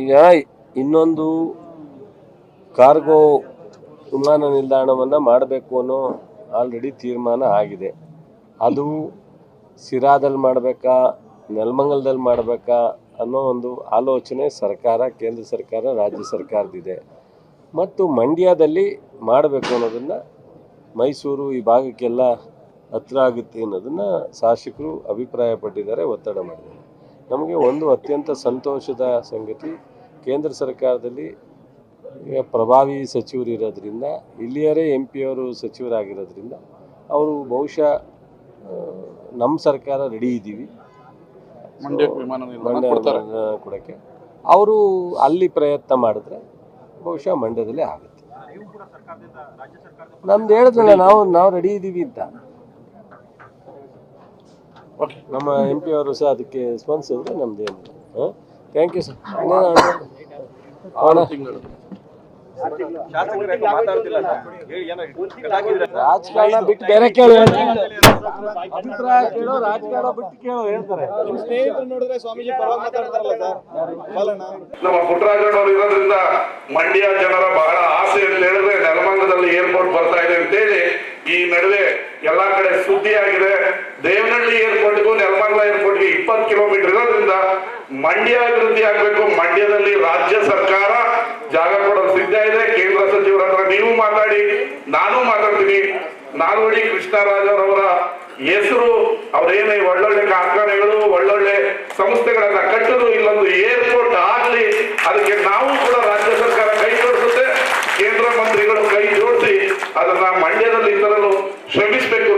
ಈಗ ಇನ್ನೊಂದು ಕಾರ್ಗೋ ವಿಮಾನ ನಿಲ್ದಾಣವನ್ನು ಮಾಡಬೇಕು ಅನ್ನೋ ಆಲ್ರೆಡಿ ತೀರ್ಮಾನ ಆಗಿದೆ. ಅದು ಸಿರಾದಲ್ಲಿ ಮಾಡಬೇಕಾ, ನೆಲಮಂಗಲದಲ್ಲಿ ಮಾಡಬೇಕಾ ಅನ್ನೋ ಒಂದು ಆಲೋಚನೆ ಸರ್ಕಾರ, ಕೇಂದ್ರ ಸರ್ಕಾರ, ರಾಜ್ಯ ಸರ್ಕಾರದಿದೆ ಮತ್ತು ಮಂಡ್ಯದಲ್ಲಿ ಮಾಡಬೇಕು ಅನ್ನೋದನ್ನು ಮೈಸೂರು ಈ ಭಾಗಕ್ಕೆಲ್ಲ ಹತ್ರ ಆಗುತ್ತೆ ಅನ್ನೋದನ್ನು ಶಾಸಕರು ಅಭಿಪ್ರಾಯಪಟ್ಟಿದ್ದಾರೆ, ಒತ್ತಡ ಮಾಡಿದ್ದಾರೆ. ನಮಗೆ ಒಂದು ಅತ್ಯಂತ ಸಂತೋಷದ ಸಂಗತಿ ಕೇಂದ್ರ ಸರ್ಕಾರದಲ್ಲಿ ಈಗ ಪ್ರಭಾವಿ ಸಚಿವರು ಇರೋದ್ರಿಂದ ಇಲ್ಲಿಯರೇ ಎಂ ಪಿಯವರು ಸಚಿವರಾಗಿರೋದ್ರಿಂದ ಅವರು ಬಹುಶಃ ನಮ್ಮ ಸರ್ಕಾರ ರೆಡಿ ಇದ್ದೀವಿ. ಮಂಡ್ಯಕ್ಕೆ ವಿಮಾನ ನಿಲ್ದಾಣ ಮಂಡ್ಯ ಕೊಡ್ತಾರೆ. ಕೊಡೋಕ್ಕೆ. ಅವರು ಅಲ್ಲಿ ಪ್ರಯತ್ನ ಮಾಡಿದ್ರೆ ಬಹುಶಃ ಮಂಡ್ಯದಲ್ಲೇ ಆಗುತ್ತೆ. ನಮ್ದು ಹೇಳಿದ್ರಲ್ಲ ನಾವು ನಾವು ರೆಡಿ ಇದ್ದೀವಿ ಅಂತ. ಓಕೆ ನಮ್ಮ ಎಂ ಪಿ ಅವರು ಸಹ ಅದಕ್ಕೆ ಸ್ಪಂದಿಸಿದ್ರೆ ನಮ್ದೇನು ಹಾಂ? ಥ್ಯಾಂಕ್ ಯು ಸರ್ ರಾಜಕಾರಣ ಬಿಟ್ಟು ಬೇರೆ ಕೇಳು. ಅಭಿಪ್ರಾಯ ಕೇಳು ರಾಜಕಾರಣ ಬಿಟ್ಟು ಕೇಳೋ ಹೇಳ್ತಾರೆ. ನೋಡಿದ್ರೆ ಸ್ವಾಮೀಜಿ ಪರವಾಗಿ ಮಾತಾಡ್ತಾರಲ್ಲ ಸರ್. ಬಾಲಣ್ಣ. ನಮ್ಮ ಪುಟ್ಟರಾಜಣ್ಣವರು ಇರೋದ್ರಿಂದ ಮಂಡ್ಯ ಜನರ ಬಹಳ ಆಸೆ ಅಂತ ಹೇಳಿದ್ರೆ ನೆಲಮಂಗಲದಲ್ಲಿ ಸುದ್ದಿ ಆಗಿದೆ ದೇವನಹಳ್ಳಿ ಏರ್ಪೋರ್ಟ್ಗೂ ನೆಲಮಂಗಲ ಏರ್ಪೋರ್ಟ್ಗೆ ಇಪ್ಪತ್ತು ಕಿಲೋಮೀಟರ್ ಇರೋದ್ರಿಂದ ಮಂಡ್ಯ ಅಭಿವೃದ್ಧಿ ಆಗಬೇಕು. ಮಂಡ್ಯದಲ್ಲಿ ರಾಜ್ಯ ಸರ್ಕಾರ ಜಾಗ ಕೊಡಲು ಸಿದ್ಧ ಇದೆ. ಕೇಂದ್ರ ಸಚಿವರ ಹತ್ರ ನೀವು ಮಾತಾಡಿ, ನಾನು ಮಾತಾಡ್ತೀನಿ. ನಾಲ್ವಡಿ ಕೃಷ್ಣರಾಜರವರ ಹೆಸರು, ಅವರೇನೇ ಒಳ್ಳೊಳ್ಳೆ ಕಾರ್ಖಾನೆಗಳು, ಒಳ್ಳೊಳ್ಳೆ ಸಂಸ್ಥೆಗಳನ್ನ ಕಟ್ಟಲು ಇಲ್ಲೊಂದು ಏರ್ಪೋರ್ಟ್ ಆಗಲಿ, ಅದಕ್ಕೆ ನಾವು ಕೂಡ ರಾಜ್ಯ ಸರ್ಕಾರ ಕೈ ಜೋಡಿಸುತ್ತೆ. ಕೇಂದ್ರ ಮಂತ್ರಿಗಳು ಕೈ ಜೋಡಿಸಿ ಅದನ್ನ ಮಂಡ್ಯದಲ್ಲಿ ತರಲು ಶ್ರಮಿಸಬೇಕು.